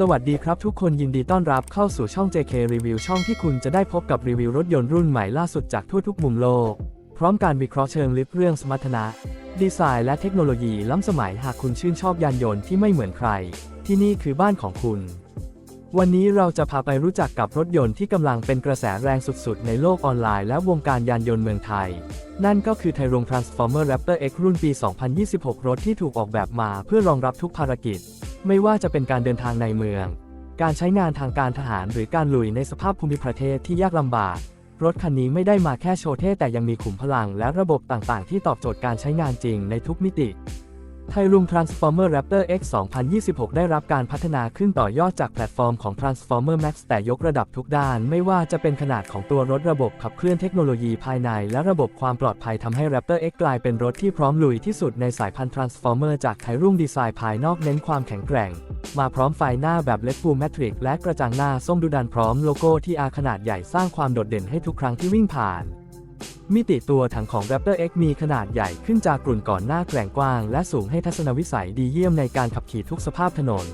สวัสดีครับทุกคนยินดีต้อนรับเข้าสู่ช่อง JK Review ช่องที่คุณจะได้พบกับรีวิวรถยนต์รุ่นใหม่ล่าสุดจากทั่วทุกมุมโลก พร้อมการวิเคราะห์เชิงลึกเรื่องสมรรถนะ ดีไซน์และเทคโนโลยีล้ำสมัยหากคุณชื่นชอบยานยนต์ที่ไม่เหมือนใคร ที่นี่คือบ้านของคุณ วันนี้เราจะพาไปรู้จักกับรถยนต์ที่กำลังเป็นกระแสแรงสุดๆ ในโลกออนไลน์และวงการยานยนต์เมืองไทย นั่นก็คือไทยรง Transformer Raptor X รุ่นปี 2026 รถที่ถูกออกแบบมาเพื่อรองรับทุกภารกิจ ไม่ว่าจะเป็นการเดินทางในเมือง การใช้งานทางการทหารหรือการลุยในสภาพภูมิประเทศที่ยากลำบาก รถคันนี้ไม่ได้มาแค่โชว์เท่แต่ยังมีขุมพลังและระบบต่างๆ ที่ตอบโจทย์การใช้งานจริงในทุกมิติ ไทยรุง Transformer Raptor X 2026 ได้รับการพัฒนาขึ้นต่อยอดจากแพลตฟอร์มของ Transformer Max แต่ยกระดับทุกด้าน ไม่ว่าจะเป็นขนาดของตัวรถระบบขับเคลื่อนเทคโนโลยีภายใน และระบบความปลอดภัยทำให้ Raptor X กลายเป็นรถที่พร้อมลุยที่สุดในสายพันธุ์ Transformer จากไทยรุ่งดีไซน์ภายนอกเน้นความแข็งแกร่ง มาพร้อมไฟหน้าแบบ LED Full Matrix และกระจังหน้าส้มดุดันพร้อมโลโก้ที่อาขนาดใหญ่สร้างความโดดเด่นให้ทุกครั้งที่วิ่งผ่าน มิติตัวถังของ Raptor X มีขนาดใหญ่ขึ้นจากกลุ่นก่อนหน้าแกร่งกว้าง และสูงให้ทัศนวิสัยดีเยี่ยมในการขับขี่ทุกสภาพถนน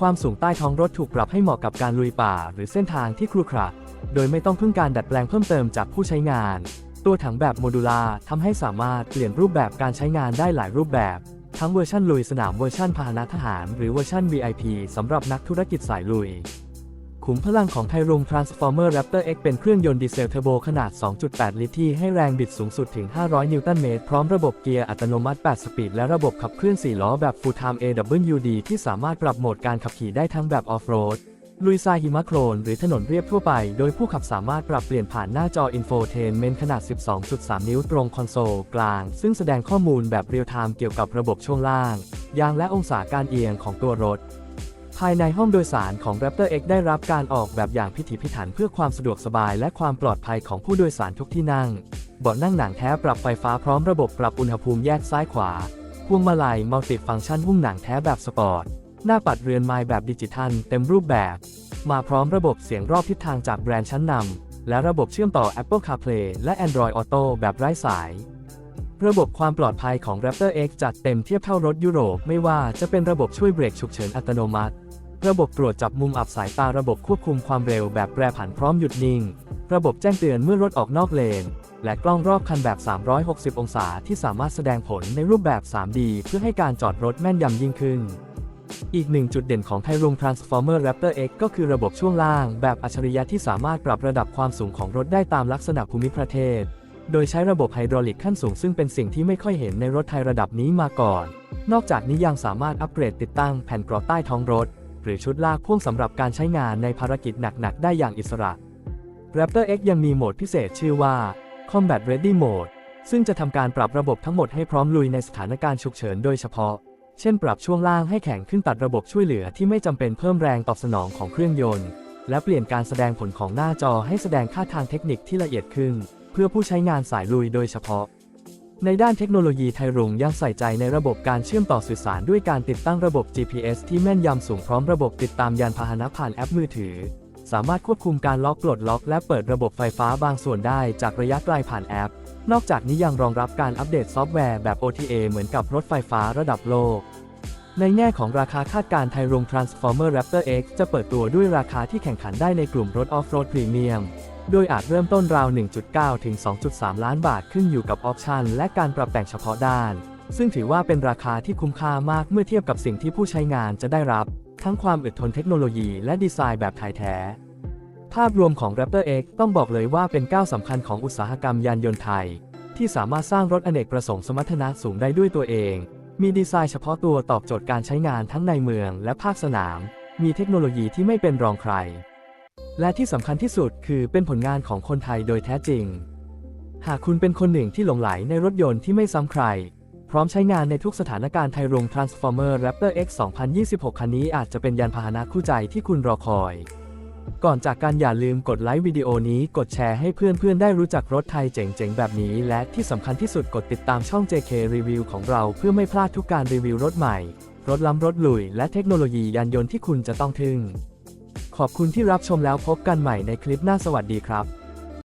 ความสูงใต้ท้องรถถูกปรับให้เหมาะกับการลุยป่า หรือเส้นทางที่ครุขระโดยไม่ต้องพึ่งการดัดแปลงเพิ่มเติมจากผู้ใช้งาน ตัวถังแบบโมดูลาร์ทำให้สามารถเปลี่ยนรูปแบบการใช้งานได้หลายรูปแบบ ทั้งเวอร์ชันลุยสนามเวอร์ชันพาหนะทหาร หรือเวอร์ชัน VIP สำหรับนักธุรกิจสายลุย ขุมพลังของไทยรง Transformer Raptor X เป็นเครื่องยนต์ดีเซลเทอร์โบขนาด 2.8 ลิตรที่ให้แรงบิดสูงสุดถึง 500 นิวตันเมตร พร้อมระบบเกียร์อัตโนมัติ 8 สปีด และระบบขับเคลื่อน 4 ล้อแบบ Full Time AWD ที่สามารถปรับโหมดการขับขี่ได้ทั้งแบบออฟโรดลุยทรายหิมะโคลนหรือถนนเรียบทั่วไป โดยผู้ขับสามารถปรับเปลี่ยนผ่านหน้าจอ Infotainment ขนาด 12.3 นิ้วตรงคอนโซลกลาง ซึ่งแสดงข้อมูลแบบเรียลไทม์เกี่ยวกับระบบช่วงล่าง ยางและองศาการเอียงของตัวรถ ภายในห้องโดยสารของ Raptor X ได้รับการออกแบบอย่างพิถีพิถันเพื่อความสะดวกสบายและความปลอดภัยของผู้โดยสารทุกที่นั่ง เบาะนั่งหนังแท้ปรับไฟฟ้าพร้อมระบบปรับอุณหภูมิแยกซ้ายขวา พวงมาลัยมัลติฟังก์ชันหุ้มหนังแท้แบบสปอร์ต หน้าปัดเรือนไม้แบบดิจิทัลเต็มรูปแบบ มาพร้อมระบบเสียงรอบทิศทางจากแบรนด์ชั้นนำและระบบเชื่อมต่อ Apple CarPlay และ Android Auto แบบไร้สาย ระบบความปลอดภัยของ Raptor X จัดเต็มเทียบเท่ารถยุโรปไม่ว่าจะเป็นระบบช่วยเบรกฉุกเฉินอัตโนมัติ ระบบตรวจจับมุมอับสายตาระบบควบคุมความเร็วแบบแปรผันพร้อมหยุดนิ่ง ระบบแจ้งเตือนเมื่อรถออกนอกเลน และกล้องรอบคันแบบ 360 องศาที่สามารถแสดงผลในรูปแบบ 3D เพื่อให้การจอดรถแม่นยำยิ่งขึ้น อีกหนึ่งจุดเด่นของไทยรง Transformer Raptor X ก็คือระบบช่วงล่างแบบอัจฉริยะที่สามารถปรับระดับความสูงของรถได้ตามลักษณะภูมิประเทศ โดยใช้ระบบไฮดรอลิกขั้นสูงซึ่งเป็นสิ่งที่ไม่ค่อยเห็นในรถไทยระดับนี้มาก่อน นอกจากนี้ยังสามารถอัปเกรดติดตั้งแผ่นกรองใต้ท้องรถ หรือชุดลากพ่วงสำหรับการใช้งานในภารกิจหนัก ๆ ได้อย่างอิสระ Raptor X ยังมีโหมดพิเศษชื่อว่า Combat Ready Mode ซึ่งจะทำการปรับระบบทั้งหมดให้พร้อมลุยในสถานการณ์ฉุกเฉินโดยเฉพาะ เช่นปรับช่วงล่างให้แข็งขึ้นตัดระบบช่วยเหลือที่ไม่จำเป็นเพิ่มแรงตอบสนองของเครื่องยนต์ และเปลี่ยนการแสดงผลของหน้าจอให้แสดงค่าทางเทคนิคที่ละเอียดขึ้น เพื่อผู้ใช้งานสายลุยโดยเฉพาะ ในด้านเทคโนโลยีไทยรุงยังใส่ใจในระบบการเชื่อมต่อสื่อสารด้วยการติดตั้งระบบ GPS ที่แม่นยำสูงพร้อมระบบติดตามยานพาหนะผ่านแอปมือถือ สามารถควบคุมการล็อกปลดล็อกและเปิดระบบไฟฟ้าบางส่วนได้จากระยะไกลผ่านแอป นอกจากนี้ยังรองรับการอัปเดตซอฟต์แวร์แบบ OTA เหมือนกับรถไฟฟ้าระดับโลก ในแง่ของราคาคาดการ์ไทยรง Transformer Raptor X จะเปิดตัวด้วยราคาที่แข่งขันได้ในกลุ่มรถออฟโรดพรีเมียม โดยอาจเริ่มต้นราว 1.9 ถึง 2.3 ล้านบาทขึ้นอยู่กับออปชันและการปรับแต่งเฉพาะด้าน ซึ่งถือว่าเป็นราคาที่คุ้มค่ามากเมื่อเทียบกับสิ่งที่ผู้ใช้งานจะได้รับ ทั้งความอึดทนเทคโนโลยีและดีไซน์แบบไทยแท้ ภาพรวมของ Raptor X ต้องบอกเลยว่าเป็นก้าวสำคัญของอุตสาหกรรมยานยนต์ไทย ที่สามารถสร้างรถอเนกประสงค์สมรรถนะสูงได้ด้วยตัวเอง มีดีไซน์เฉพาะตัวตอบโจทย์การใช้งานทั้งในเมืองและภาคสนาม มีเทคโนโลยีที่ไม่เป็นรองใคร และที่สำคัญที่สุดคือเป็นผลงานของคนไทยโดยแท้จริง หากคุณเป็นคนหนึ่งที่หลงไหลในรถยนต์ที่ไม่ซ้ำใคร พร้อมใช้งานในทุกสถานการณ์ไทยรง Transformer Raptor X 2026 คันนี้อาจจะเป็นยานพาหนะคู่ใจที่คุณรอคอย ก่อนจากการอย่าลืมกดไลค์วิดีโอนี้กดแชร์ให้เพื่อนๆ ได้รู้จักรถไทยเจ๋งๆ แบบนี้ และที่สำคัญที่สุดกดติดตามช่อง JK Review ของเราเพื่อไม่พลาดทุกการรีวิวรถใหม่ รถล้ำรถลุย และเทคโนโลยียานยนต์ที่คุณจะต้องทึ่ง ขอบคุณที่รับชมแล้วพบกันใหม่ในคลิปหน้าสวัสดีครับ